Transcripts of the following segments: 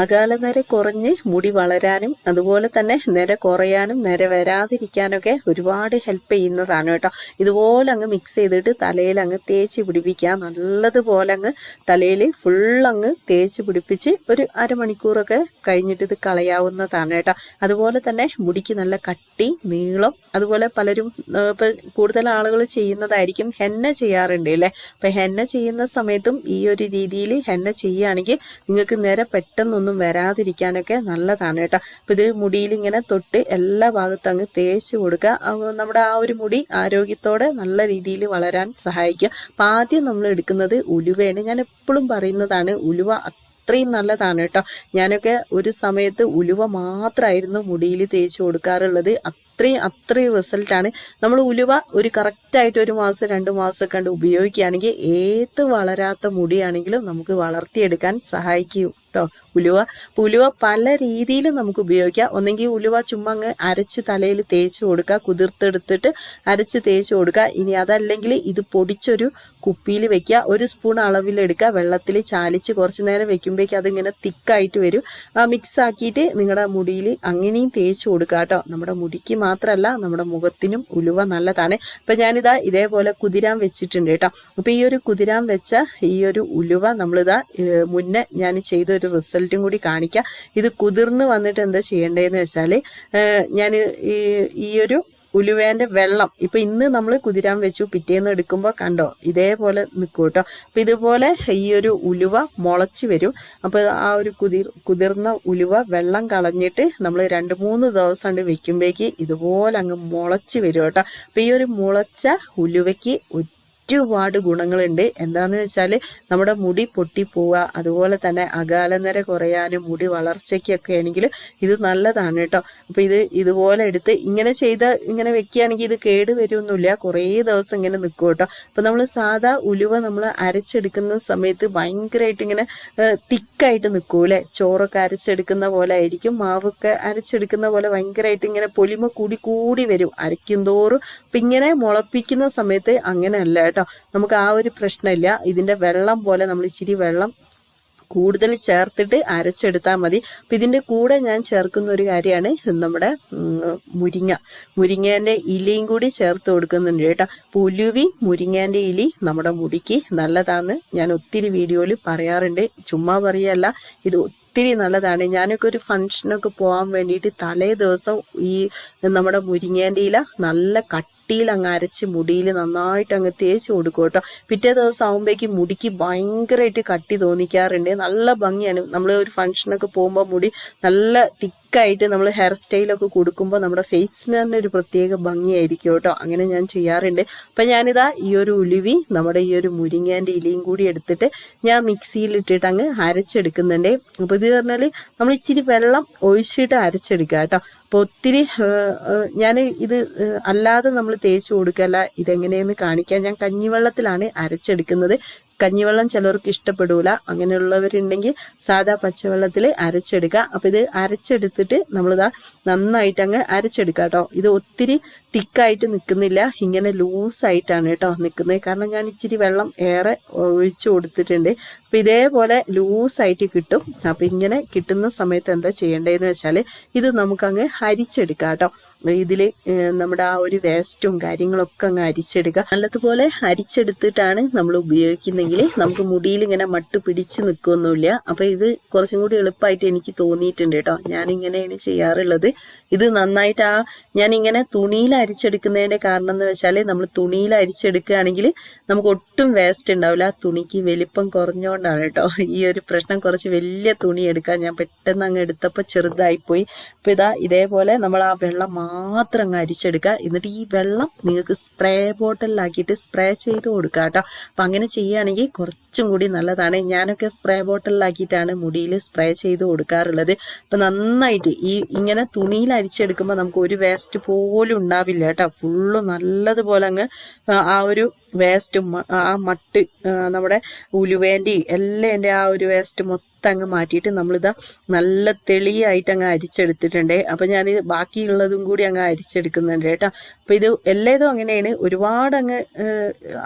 അകാല നിര കുറഞ്ഞ് മുടി വളരാനും അതുപോലെ തന്നെ നിര കുറയാനും നിര വരാതിരിക്കാനൊക്കെ ഒരുപാട് ഹെൽപ്പ് ചെയ്യുന്നതാണ് കേട്ടോ. ഇതുപോലെ അങ്ങ് മിക്സ് ചെയ്തിട്ട് തലയിൽ അങ്ങ് തേച്ച് പിടിപ്പിക്കുക. നല്ലതുപോലെ അങ്ങ് തലയിൽ ഫുൾ അങ്ങ് തേച്ച് പിടിപ്പിച്ച് ഒരു അരമണിക്കൂറൊക്കെ കഴിഞ്ഞിട്ട് ഇത് കളയാവുന്നതാണ് കേട്ടോ. അതുപോലെ തന്നെ മുടിക്ക് നല്ല കട്ടി നീളം അതുപോലെ പലരും ഇപ്പം കൂടുതൽ ആളുകൾ ചെയ്യുന്നതായിരിക്കും ഹെന്ന ചെയ്യാറുണ്ട് അല്ലേ? അപ്പൊ ഹെന്ന ചെയ്യുന്ന സമയത്തും ഈ ഒരു രീതിയിൽ ഹെന്ന ചെയ്യുകയാണെങ്കിൽ നിങ്ങൾക്ക് നിര പെട്ടെന്നൊന്നും വരാതിരിക്കാനൊക്കെ നല്ലതാണ് കേട്ടോ. അപ്പൊ ഇത് മുടിയിൽ ഇങ്ങനെ തൊട്ട് എല്ലാ ഭാഗത്തും അങ്ങ് തേച്ച് കൊടുക്കുക. നമ്മുടെ ആ ഒരു മുടി ആരോഗ്യത്തോടെ നല്ല രീതിയിൽ വളരാൻ സഹായിക്കുക. അപ്പൊ ആദ്യം നമ്മൾ എടുക്കുന്നത് ഉലുവയാണ്. ഞാൻ എപ്പോഴും പറയുന്നതാണ് ഉലുവ അത്രയും നല്ലതാണ് കേട്ടോ. ഞാനൊക്കെ ഒരു സമയത്ത് ഉലുവ മാത്രമായിരുന്നു മുടിയിൽ തേച്ച് കൊടുക്കാറുള്ളത്. അത്രയും അത്രയും റിസൾട്ടാണ് നമ്മൾ ഉലുവ ഒരു കറക്റ്റായിട്ട് ഒരു മാസം രണ്ട് മാസം കണ്ട് ഉപയോഗിക്കുകയാണെങ്കിൽ ഏത് വളരാത്ത മുടിയാണെങ്കിലും നമുക്ക് വളർത്തിയെടുക്കാൻ സഹായിക്കും. കേട്ടോ. ഉലുവ. അപ്പൊ ഉലുവ പല രീതിയിലും നമുക്ക് ഉപയോഗിക്കാം. ഒന്നെങ്കിൽ ഉലുവ ചുമ്മാ അങ്ങ് അരച്ച് തലയിൽ തേച്ച് കൊടുക്കുക. കുതിർത്തെടുത്തിട്ട് അരച്ച് തേച്ച് കൊടുക്കുക. ഇനി അതല്ലെങ്കിൽ ഇത് പൊടിച്ചൊരു കുപ്പിയിൽ വെക്കുക. ഒരു സ്പൂൺ അളവിലെടുക്കുക വെള്ളത്തിൽ ചാലിച്ച് കുറച്ച് നേരം വെക്കുമ്പോഴേക്കും അതിങ്ങനെ തിക്കായിട്ട് വരും. മിക്സ് ആക്കിയിട്ട് നിങ്ങളുടെ മുടിയിൽ അങ്ങനെയും തേച്ച് കൊടുക്കുക കേട്ടോ. നമ്മുടെ മുടിക്ക് മാത്രമല്ല നമ്മുടെ മുഖത്തിനും ഉലുവ നല്ലതാണ്. അപ്പൊ ഞാനിതാ ഇതേപോലെ കുതിരാൻ വെച്ചിട്ടുണ്ട് കേട്ടോ. അപ്പൊ ഈ ഒരു കുതിരാൻ വെച്ച ഈ ഒരു ഉലുവ നമ്മളിതാ മുന്നേ ഞാൻ ചെയ്ത ഒരു റിസൾട്ടും കൂടി കാണിക്കാം. ഇത് കുതിർന്ന് വന്നിട്ട് എന്താ ചെയ്യേണ്ടതെന്ന് വെച്ചാൽ ഞാൻ ഈ ഒരു ഉലുവേന്റെ വെള്ളം ഇപ്പൊ ഇന്ന് നമ്മൾ കുതിരാൻ വെച്ചു പിറ്റേന്ന് എടുക്കുമ്പോൾ കണ്ടോ ഇതേപോലെ നിൽക്കും കേട്ടോ അപ്പൊ ഇതുപോലെ ഈ ഒരു ഉലുവ മുളച്ച് വരും. അപ്പൊ ആ ഒരു കുതിർ കുതിർന്ന ഉലുവ വെള്ളം കളഞ്ഞിട്ട് നമ്മൾ രണ്ട് മൂന്ന് ദിവസം കൊണ്ട് വെക്കുമ്പോഴേക്ക് ഇതുപോലെ അങ്ങ് മുളച്ച് വരും കേട്ടോ അപ്പൊ ഈ ഒരു മുളച്ച ഉലുവയ്ക്ക് ഒരുപാട് ഗുണങ്ങളുണ്ട്. എന്താന്ന് വെച്ചാൽ നമ്മുടെ മുടി പൊട്ടിപ്പോവുക അതുപോലെ തന്നെ അകാലനര കുറയാനും മുടി വളർച്ചയ്ക്കൊക്കെ ആണെങ്കിൽ ഇത് നല്ലതാണ് കേട്ടോ. അപ്പൊ ഇത് ഇതുപോലെ എടുത്ത് ഇങ്ങനെ ചെയ്ത ഇങ്ങനെ വെക്കുകയാണെങ്കിൽ ഇത് കേട് വരുമൊന്നുമില്ല കുറേ ദിവസം ഇങ്ങനെ നിൽക്കും കേട്ടോ. അപ്പൊ നമ്മൾ സാധാ ഉലുവ നമ്മൾ അരച്ചെടുക്കുന്ന സമയത്ത് ഭയങ്കരമായിട്ട് ഇങ്ങനെ തിക്കായിട്ട് നിൽക്കൂലെ ചോറൊക്കെ അരച്ചെടുക്കുന്ന പോലെ ആയിരിക്കും മാവൊക്കെ അരച്ചെടുക്കുന്ന പോലെ ഭയങ്കരമായിട്ട് ഇങ്ങനെ പൊലിമ കൂടി കൂടി വരും. അരയ്ക്കും തോറും. അപ്പൊ ഇങ്ങനെ മുളപ്പിക്കുന്ന സമയത്ത് അങ്ങനെയല്ല കേട്ടോ. നമുക്ക് ആ ഒരു പ്രശ്നമില്ല. ഇതിന്റെ വെള്ളം പോലെ നമ്മൾ ഇച്ചിരി വെള്ളം കൂടുതൽ ചേർത്തിട്ട് അരച്ചെടുത്താൽ മതി. അപ്പം ഇതിന്റെ കൂടെ ഞാൻ ചേർക്കുന്ന ഒരു കാര്യമാണ് നമ്മുടെ മുരിങ്ങ. മുരിങ്ങേന്റെ ഇലയും കൂടി ചേർത്ത് കൊടുക്കുന്നുണ്ട് കേട്ടോ. പുലുവി മുരിങ്ങേന്റെ ഇലി നമ്മുടെ മുടിക്ക് നല്ലതാന്ന് ഞാൻ ഒത്തിരി വീഡിയോയിൽ പറയാറുണ്ട്. ചുമ്മാ പറയല്ല ഇത് ഒത്തിരി നല്ലതാണ്. ഞാനൊക്കെ ഒരു ഫംഗ്ഷനൊക്കെ പോകാൻ വേണ്ടിയിട്ട് തലേ ദിവസം ഈ നമ്മുടെ മുരിങ്ങേന്റെ ഇല നല്ല കട്ടിയിൽ അങ്ങ് അരച്ച് മുടിയിൽ നന്നായിട്ട് അങ്ങ് തേച്ച് കൊടുക്കും കേട്ടോ. പിറ്റേ ദിവസം ആകുമ്പോഴേക്കും മുടിക്ക് ഭയങ്കരമായിട്ട് കട്ടി തോന്നിക്കാറുണ്ട്. നല്ല ഭംഗിയാണ്. നമ്മൾ ഒരു ഫംഗ്ഷനൊക്കെ പോകുമ്പോൾ മുടി നല്ല തിക്കായിട്ട് നമ്മൾ ഹെയർ സ്റ്റൈലൊക്കെ കൊടുക്കുമ്പോൾ നമ്മുടെ ഫേസിന് തന്നെ ഒരു പ്രത്യേക ഭംഗിയായിരിക്കും കേട്ടോ. അങ്ങനെ ഞാൻ ചെയ്യാറുണ്ട്. അപ്പം ഞാനിതാ ഈ ഒരു ഉലുവി നമ്മുടെ ഈ ഒരു മുരിങ്ങേന്റെ ഇലയും കൂടി എടുത്തിട്ട് ഞാൻ മിക്സിയിൽ ഇട്ടിട്ട് അങ്ങ് അരച്ചെടുക്കുന്നുണ്ട്. അപ്പോൾ ഇത് പറഞ്ഞാൽ നമ്മൾ ഇച്ചിരി വെള്ളം ഒഴിച്ചിട്ട് അരച്ചെടുക്കുക കേട്ടോ. അപ്പോൾ ഒത്തിരി ഞാൻ ഇത് അല്ലാതെ നമ്മൾ തേച്ച് കൊടുക്കല്ല. ഇതെങ്ങനെയെന്ന് കാണിക്കാൻ ഞാൻ കഞ്ഞിവെള്ളത്തിലാണ് അരച്ചെടുക്കുന്നത്. കഞ്ഞിവെള്ളം ചിലർക്ക് ഇഷ്ടപ്പെടൂല. അങ്ങനെയുള്ളവരുണ്ടെങ്കിൽ സാധാ പച്ചവെള്ളത്തിൽ അരച്ചെടുക്കുക. അപ്പോൾ ഇത് അരച്ചെടുത്തിട്ട് നമ്മളിതാ നന്നായിട്ട് അങ്ങ് അരച്ചെടുക്കുക കേട്ടോ. ഇത് ഒത്തിരി തിക്കായിട്ട് നിൽക്കുന്നില്ല ഇങ്ങനെ ലൂസായിട്ടാണ് കേട്ടോ നിൽക്കുന്നത് കാരണം ഞാൻ ഇച്ചിരി വെള്ളം ഏറെ ഒഴിച്ചു കൊടുത്തിട്ടുണ്ട്. അപ്പോൾ ഇതേപോലെ ലൂസായിട്ട് കിട്ടും. അപ്പോൾ ഇങ്ങനെ കിട്ടുന്ന സമയത്ത് എന്താ ചെയ്യേണ്ടതെന്ന് വെച്ചാൽ ഇത് നമുക്കങ്ങ് അരിച്ചെടുക്കാം കേട്ടോ. ഇതിൽ നമ്മുടെ ആ ഒരു വേസ്റ്റും കാര്യങ്ങളൊക്കെ അങ്ങ് അരിച്ചെടുക്കുക നല്ലതുപോലെ അരിച്ചെടുത്തിട്ടാണ് നമ്മൾ ഉപയോഗിക്കുന്നെങ്കിൽ നമുക്ക് മുടിയിൽ ഇങ്ങനെ മട്ട് പിടിച്ച് നിൽക്കുകയൊന്നുമില്ല അപ്പോൾ ഇത് കുറച്ചും കൂടി എളുപ്പമായിട്ട് എനിക്ക് തോന്നിയിട്ടുണ്ട് കേട്ടോ. ഞാനിങ്ങനെയാണ് ചെയ്യാറുള്ളത്. ഇത് നന്നായിട്ട് ആ ഞാനിങ്ങനെ തുണിയിൽ അരിച്ചെടുക്കുന്നതിന്റെ കാരണം എന്ന് വെച്ചാൽ നമ്മൾ തുണിയിൽ അരിച്ചെടുക്കുകയാണെങ്കിൽ നമുക്ക് ഒട്ടും വേസ്റ്റ് ഉണ്ടാവില്ല. ആ തുണിക്ക് വലിപ്പം കുറഞ്ഞുകൊണ്ടാണ് കേട്ടോ. ഈ ഒരു പ്രശ്നം കുറച്ച് വലിയ തുണി എടുക്കാൻ ഞാൻ പെട്ടെന്ന് അങ്ങ് എടുത്തപ്പോൾ ചെറുതായിപ്പോയി. അപ്പോൾ ഇതാ ഇതേപോലെ നമ്മൾ ആ വെള്ളം മാത്രം അങ്ങ് അരിച്ചെടുക്കുക. എന്നിട്ട് ഈ വെള്ളം നിങ്ങൾക്ക് സ്പ്രേ ബോട്ടിലാക്കിയിട്ട് സ്പ്രേ ചെയ്ത് കൊടുക്കുക കേട്ടോ. അപ്പം അങ്ങനെ ചെയ്യുകയാണെങ്കിൽ കുറച്ചും കൂടി നല്ലതാണ്. ഞാനൊക്കെ സ്പ്രേ ബോട്ടിലാക്കിയിട്ടാണ് മുടിയിൽ സ്പ്രേ ചെയ്ത് കൊടുക്കാറുള്ളത്. അപ്പം നന്നായിട്ട് ഈ ഇങ്ങനെ തുണിയിൽ അരിച്ചെടുക്കുമ്പോൾ നമുക്ക് ഒരു വേസ്റ്റ് പോലും ഉണ്ടാവില്ല കേട്ടോ. ഫുള്ള് നല്ലതുപോലെ അങ്ങ് ആ, ഒരു വേസ്റ്റും ആ മട്ട് നമ്മുടെ ഉലുവേന്റെ എല്ലാം ആ ഒരു വേസ്റ്റ് മൊത്തം അങ്ങ് മാറ്റിയിട്ട് നമ്മളിതാ നല്ല തെളിയായിട്ട് അങ്ങ് അരിച്ചെടുത്തിട്ടുണ്ട്. അപ്പം ഞാൻ ബാക്കിയുള്ളതും കൂടി അങ്ങ് അരിച്ചെടുക്കുന്നുണ്ട് കേട്ടോ. അപ്പം ഇത് എല്ലാതും അങ്ങനെയാണ്. ഒരുപാട് അങ്ങ്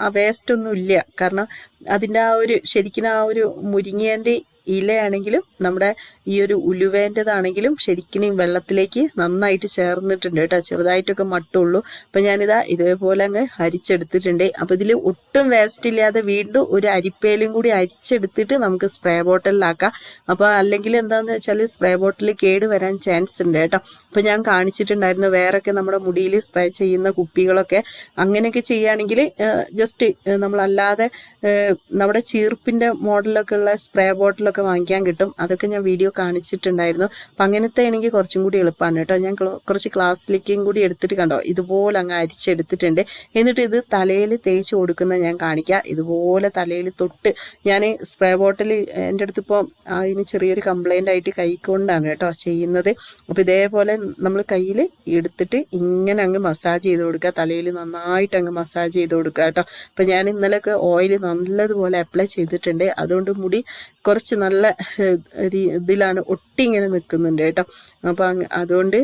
ആ വേസ്റ്റ് ഒന്നും ഇല്ല. കാരണം അതിന്റെ ആ ഒരു ശരിക്കും ആ ഒരു മുരിങ്ങേന്റെ ഇലയാണെങ്കിലും നമ്മുടെ ഈ ഒരു ഉലുവേന്റെതാണെങ്കിലും ശരിക്കും വെള്ളത്തിലേക്ക് നന്നായിട്ട് ചേർന്നിട്ടുണ്ട് കേട്ടോ. ചെറുതായിട്ടൊക്കെ മട്ടുള്ളൂ. അപ്പം ഞാനിതാ ഇതേപോലെ അങ്ങ് അരിച്ചെടുത്തിട്ടുണ്ട്. അപ്പം ഇതിൽ ഒട്ടും വേസ്റ്റ് ഇല്ലാതെ വീണ്ടും ഒരു അരിപ്പേലും കൂടി അരിച്ചെടുത്തിട്ട് നമുക്ക് സ്പ്രേ ബോട്ടിലാക്കാം അപ്പോൾ അല്ലെങ്കിൽ എന്താണെന്ന് വെച്ചാൽ സ്പ്രേ ബോട്ടിൽ കേട് വരാൻ ചാൻസ് ഉണ്ട് കേട്ടോ. അപ്പം ഞാൻ കാണിച്ചിട്ടുണ്ടായിരുന്നു വേറൊക്കെ നമ്മുടെ മുടിയിൽ സ്പ്രേ ചെയ്യുന്ന കുപ്പികളൊക്കെ. അങ്ങനെയൊക്കെ ചെയ്യുകയാണെങ്കിൽ ജസ്റ്റ് നമ്മളല്ലാതെ നമ്മുടെ ചീർപ്പിന്റെ മോഡലൊക്കെ ഉള്ള സ്പ്രേ ബോട്ടിലൊക്കെ വാങ്ങിക്കാൻ കിട്ടും. അതൊക്കെ ഞാൻ വീഡിയോ കാണിച്ചിട്ടുണ്ടായിരുന്നു. അപ്പം അങ്ങനത്തെ ആണെങ്കിൽ കുറച്ചും കൂടി എളുപ്പമാണ് കേട്ടോ. ഞാൻ കുറച്ച് ക്ലാസ്സിലേക്കും കൂടി എടുത്തിട്ട് കണ്ടോ? ഇതുപോലെ അങ്ങ് അരിച്ചെടുത്തിട്ടുണ്ട്. എന്നിട്ട് ഇത് തലയിൽ തേച്ച് കൊടുക്കുന്ന ഞാൻ കാണിക്കാം. ഇതുപോലെ തലയിൽ തൊട്ട് ഞാൻ സ്പ്രേ ബോട്ടിൽ എന്റെ അടുത്ത് ഇപ്പോൾ അതിന് ചെറിയൊരു കംപ്ലൈന്റ് ആയിട്ട് കൈക്കൊണ്ടാണ് കേട്ടോ ചെയ്യുന്നത്. അപ്പോൾ ഇതേപോലെ നമ്മൾ കയ്യിൽ എടുത്തിട്ട് ഇങ്ങനെ അങ്ങ് മസാജ് ചെയ്ത് കൊടുക്കുക. തലയിൽ നന്നായിട്ട് അങ്ങ് മസാജ് ചെയ്ത് കൊടുക്കുക കേട്ടോ. അപ്പോൾ ഞാൻ ഇന്നലെയൊക്കെ ഓയിൽ നല്ലതുപോലെ അപ്ലൈ ചെയ്തിട്ടുണ്ട്. അതുകൊണ്ട് മുടി കുറച്ച് നല്ല ഇതിലാണ് ഒട്ടി ഇങ്ങനെ നിൽക്കുന്നുണ്ട് കേട്ടോ അപ്പോൾ അതുകൊണ്ട്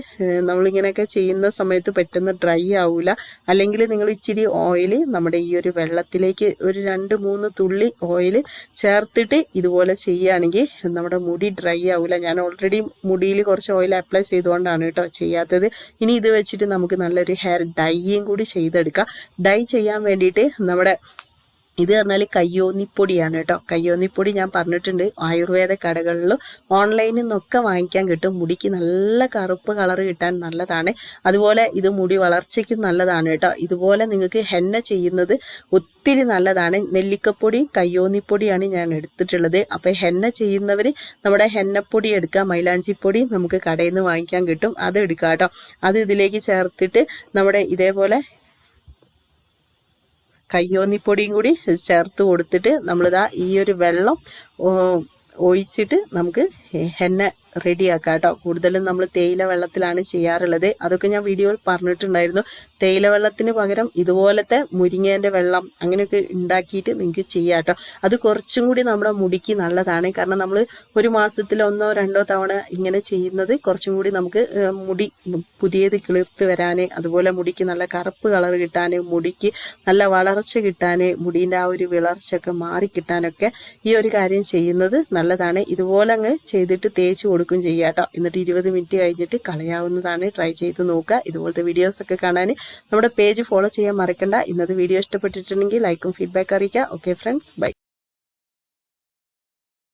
നമ്മളിങ്ങനെയൊക്കെ ചെയ്യുന്ന സമയത്ത് പെട്ടെന്ന് ഡ്രൈ ആവില്ല അല്ലെങ്കിൽ നിങ്ങൾ ഇച്ചിരി ഓയിൽ നമ്മുടെ ഈ ഒരു വെള്ളത്തിലേക്ക് ഒരു രണ്ട് മൂന്ന് തുള്ളി ഓയിൽ ചേർത്തിട്ട് ഇതുപോലെ ചെയ്യുകയാണെങ്കിൽ നമ്മുടെ മുടി ഡ്രൈ ആവില്ല ഞാൻ ഓൾറെഡി മുടിയിൽ കുറച്ച് ഓയിൽ അപ്ലൈ ചെയ്തുകൊണ്ടാണ് കേട്ടോ ചെയ്യാത്തത്. ഇനി ഇത് വെച്ചിട്ട് നമുക്ക് നല്ലൊരു ഹെയർ ഡൈയും കൂടി ചെയ്തെടുക്കാം. ഡൈ ചെയ്യാൻ വേണ്ടിയിട്ട് നമ്മുടെ ഇത് പറഞ്ഞാൽ കയ്യോന്നിപ്പൊടിയാണ് കേട്ടോ. കയ്യോന്നിപ്പൊടി ഞാൻ പറഞ്ഞിട്ടുണ്ട്. ആയുർവേദ കടകളിലും ഓൺലൈനിൽ നിന്നൊക്കെ വാങ്ങിക്കാൻ കിട്ടും. മുടിക്ക് നല്ല കറുപ്പ് കളർ കിട്ടാൻ നല്ലതാണ്. അതുപോലെ ഇത് മുടി വളർച്ചയ്ക്കും നല്ലതാണ് കേട്ടോ. ഇതുപോലെ നിങ്ങൾക്ക് ഹെന്ന ചെയ്യുന്നത് ഒത്തിരി നല്ലതാണ്. നെല്ലിക്കപ്പൊടിയും കയ്യോന്നിപ്പൊടിയാണ് ഞാൻ എടുത്തിട്ടുള്ളത്. അപ്പോൾ ഹെന്ന ചെയ്യുന്നവർ നമ്മുടെ ഹെന്നപ്പൊടി എടുക്കുക മൈലാഞ്ചിപ്പൊടി നമുക്ക് കടയിൽ നിന്ന് വാങ്ങിക്കാൻ കിട്ടും. അത് എടുക്കുക കേട്ടോ. അത് ഇതിലേക്ക് ചേർത്തിട്ട് നമ്മുടെ ഇതേപോലെ കയ്യോന്നിപ്പൊടിയും കൂടി ചേർത്ത് കൊടുത്തിട്ട് നമ്മളിതാ ഈ ഒരു വെള്ളം ഒഴിച്ചിട്ട് നമുക്ക് ഹെന്ന റെഡിയാക്കാം കേട്ടോ കൂടുതലും നമ്മൾ തേയില വെള്ളത്തിലാണ് ചെയ്യാറുള്ളത്. അതൊക്കെ ഞാൻ വീഡിയോയിൽ പറഞ്ഞിട്ടുണ്ടായിരുന്നു. തേയില വെള്ളത്തിന് പകരം ഇതുപോലത്തെ മുരിങ്ങേന്റെ വെള്ളം അങ്ങനെയൊക്കെ ഉണ്ടാക്കിയിട്ട് നിങ്ങൾക്ക് ചെയ്യാം കേട്ടോ അത് കുറച്ചും കൂടി നമ്മുടെ മുടിക്ക് നല്ലതാണ്. കാരണം നമ്മൾ ഒരു മാസത്തിൽ ഒന്നോ രണ്ടോ തവണ ഇങ്ങനെ ചെയ്യുന്നത് കുറച്ചും കൂടി നമുക്ക് മുടി പുതിയത് കിളിർത്ത് വരാൻ അതുപോലെ മുടിക്ക് നല്ല കറുപ്പ് കളർ കിട്ടാൻ മുടിക്ക് നല്ല വളർച്ച കിട്ടാൻ മുടീന്റെ ആ ഒരു വിളർച്ചയൊക്കെ മാറി കിട്ടാനൊക്കെ ഈ ഒരു കാര്യം ചെയ്യുന്നത് നല്ലതാണ്. ഇതുപോലെ അങ്ങ് ചെയ്തിട്ട് തേച്ച് ചെയ്യുക കേട്ടോ. എന്നിട്ട് ഇരുപത് മിനിറ്റ് കഴിഞ്ഞിട്ട് കളയാവുന്നതാണ്. ട്രൈ ചെയ്ത് നോക്കുക. ഇതുപോലത്തെ വീഡിയോസൊക്കെ കാണാൻ നമ്മുടെ പേജ് ഫോളോ ചെയ്യാൻ മറക്കണ്ട. ഇന്നത്തെ വീഡിയോ ഇഷ്ടപ്പെട്ടിട്ടുണ്ടെങ്കിൽ ലൈക്കും ഫീഡ്ബാക്ക് അറിയിക്കുക. Okay friends bye